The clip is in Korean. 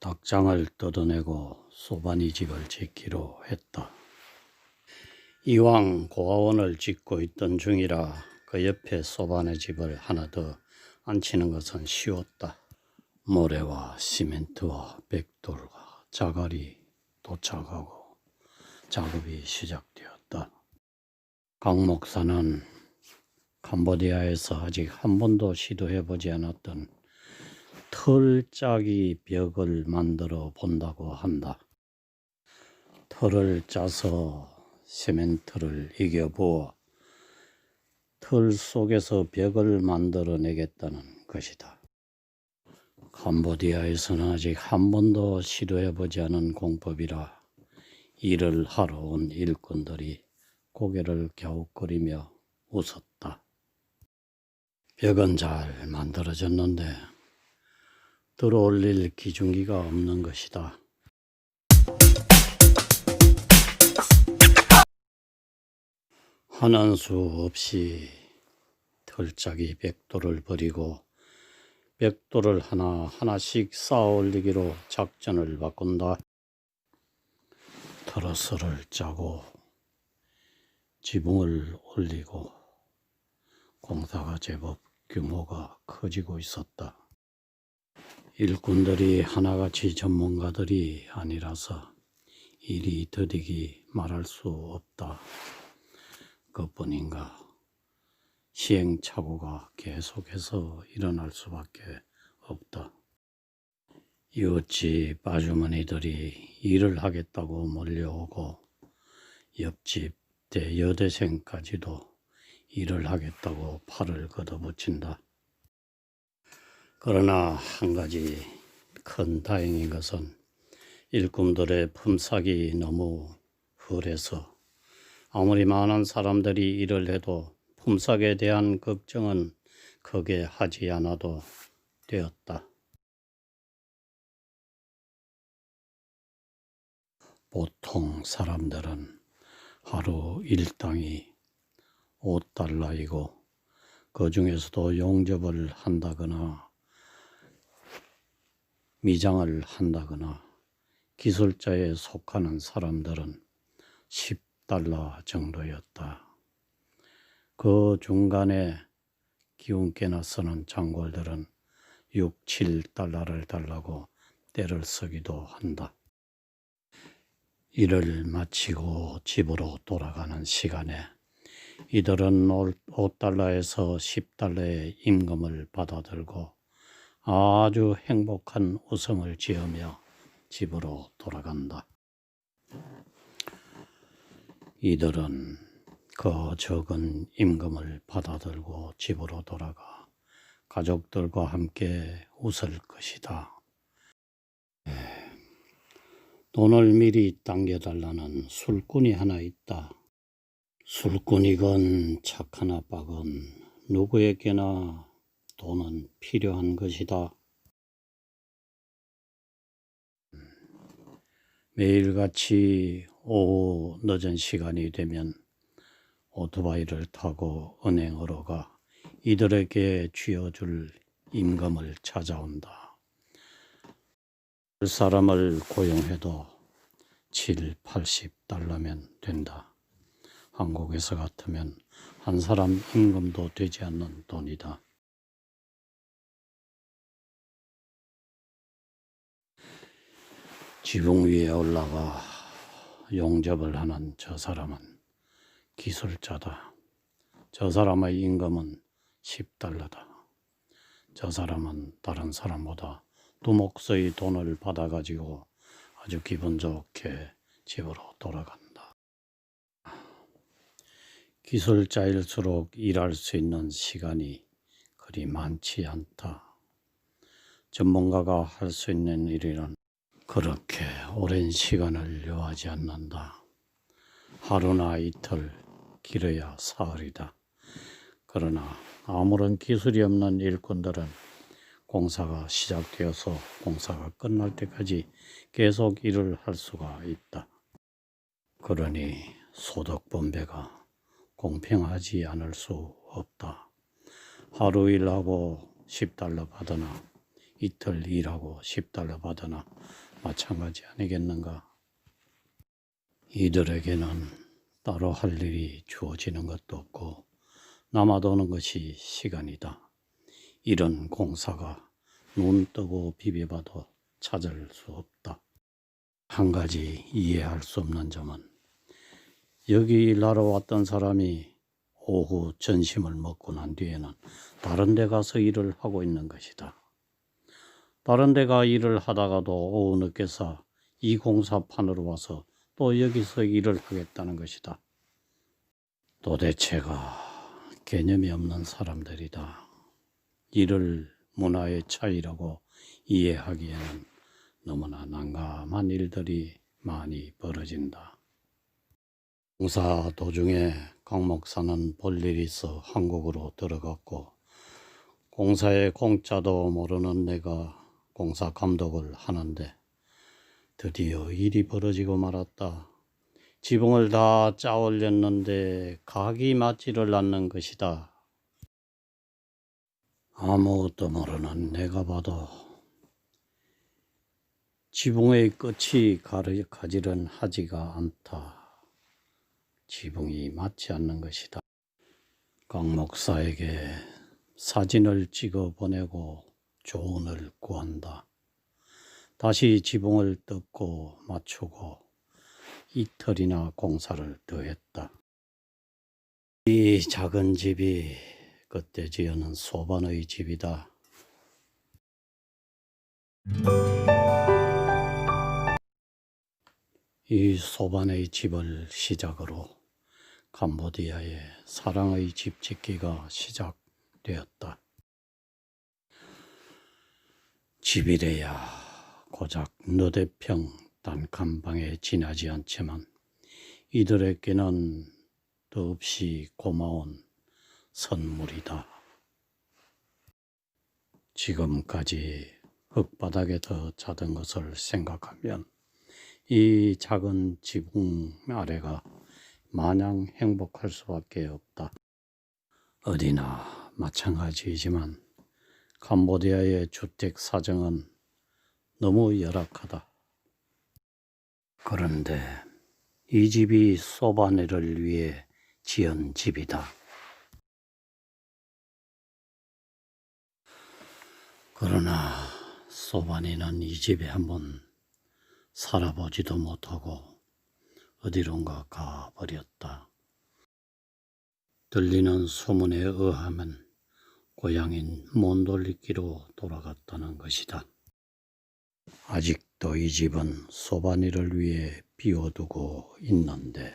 닭장을 뜯어내고 소반이 집을 짓기로 했다. 이왕 고아원을 짓고 있던 중이라 그 옆에 소반의 집을 하나 더 앉히는 것은 쉬웠다. 모래와 시멘트와 벽돌과 자갈이 도착하고 작업이 시작되었다. 강 목사는 캄보디아에서 아직 한 번도 시도해보지 않았던 털짜기 벽을 만들어 본다고 한다. 털을 짜서 시멘트를 이겨부어 털 속에서 벽을 만들어내겠다는 것이다. 캄보디아에서는 아직 한 번도 시도해보지 않은 공법이라 일을 하러 온 일꾼들이 고개를 갸웃거리며 웃었다. 벽은 잘 만들어졌는데 들어올릴 기중기가 없는 것이다. 하는 수 없이 털짜기 벽돌을 버리고 벽돌을 하나 하나씩 쌓아 올리기로 작전을 바꾼다. 트러스를 짜고 지붕을 올리고 공사가 제법 규모가 커지고 있었다. 일꾼들이 하나같이 전문가들이 아니라서 일이 더디기 말할 수 없다. 그뿐인가 시행착오가 계속해서 일어날 수밖에 없다. 이웃집 아주머니들이 일을 하겠다고 몰려오고 옆집 대 여대생까지도 일을 하겠다고 팔을 걷어붙인다. 그러나 한 가지 큰 다행인 것은 일꾼들의 품삯이 너무 훌해서 아무리 많은 사람들이 일을 해도 품삯에 대한 걱정은 크게 하지 않아도 되었다. 보통 사람들은 하루 일당이 5달러이고 그 중에서도 용접을 한다거나 미장을 한다거나 기술자에 속하는 사람들은 10달러 정도였다. 그 중간에 기운께나 쓰는 장골들은 6, 7달러를 달라고 때를 쓰기도 한다. 일을 마치고 집으로 돌아가는 시간에 이들은 5달러에서 10달러의 임금을 받아들고 아주 행복한 웃음을 지으며 집으로 돌아간다. 이들은 그 적은 임금을 받아들고 집으로 돌아가 가족들과 함께 웃을 것이다. 에, 돈을 미리 당겨달라는 술꾼이 하나 있다. 술꾼이건 착한 아빠건 누구에게나 돈은 필요한 것이다. 매일같이 오후 늦은 시간이 되면 오토바이를 타고 은행으로 가 이들에게 쥐어줄 임금을 찾아온다. 그 사람을 고용해도 7, 80달러면 된다. 한국에서 같으면 한 사람 임금도 되지 않는 돈이다. 지붕 위에 올라가 용접을 하는 저 사람은 기술자다. 저 사람의 임금은 10달러다. 저 사람은 다른 사람보다 두목서의 돈을 받아가지고 아주 기분 좋게 집으로 돌아간다. 기술자일수록 일할 수 있는 시간이 그리 많지 않다. 전문가가 할 수 있는 일이란 그렇게 오랜 시간을 요하지 않는다. 하루나 이틀, 길어야 사흘이다. 그러나 아무런 기술이 없는 일꾼들은 공사가 시작되어서 공사가 끝날 때까지 계속 일을 할 수가 있다. 그러니 소득 분배가 공평하지 않을 수 없다. 하루 일하고 10달러 받으나 이틀 일하고 10달러 받으나 마찬가지 아니겠는가? 이들에게는 따로 할 일이 주어지는 것도 없고 남아도는 것이 시간이다. 이런 공사가 눈 뜨고 비벼봐도 찾을 수 없다. 한 가지 이해할 수 없는 점은 여기 일하러 왔던 사람이 오후 점심을 먹고 난 뒤에는 다른 데 가서 일을 하고 있는 것이다. 다른 데가 일을 하다가도 오후 늦게서 이 공사판으로 와서 또 여기서 일을 하겠다는 것이다. 도대체가 개념이 없는 사람들이다. 이를 문화의 차이라고 이해하기에는 너무나 난감한 일들이 많이 벌어진다. 공사 도중에 강 목사는 볼일이 있어 한국으로 들어갔고 공사의 공짜도 모르는 내가 공사 감독을 하는데 드디어 일이 벌어지고 말았다. 지붕을 다 짜올렸는데 각이 맞지를 않는 것이다. 아무것도 모르는 내가 봐도 지붕의 끝이 가르- 가지런 하지가 않다. 지붕이 맞지 않는 것이다. 강 목사에게 사진을 찍어 보내고 조언을 구한다. 다시 지붕을 뜯고 맞추고 이틀이나 공사를 더했다. 이 작은 집이 그때 지어는 소반의 집이다. 이 소반의 집을 시작으로 캄보디아의 사랑의 집 짓기가 시작되었다. 집이래야 고작 너대평 단칸방에 지나지 않지만 이들에게는 더없이 고마운 선물이다. 지금까지 흙바닥에서 자던 것을 생각하면 이 작은 지붕 아래가 마냥 행복할 수밖에 없다. 어디나 마찬가지이지만 캄보디아의 주택 사정은 너무 열악하다. 그런데 이 집이 소바네를 위해 지은 집이다. 그러나 소바네는 이 집에 한번 살아보지도 못하고 어디론가 가버렸다. 들리는 소문에 의하면 고향인 몬돌리키로 돌아갔다는 것이다. 아직도 이 집은 소바니를 위해 비워두고 있는데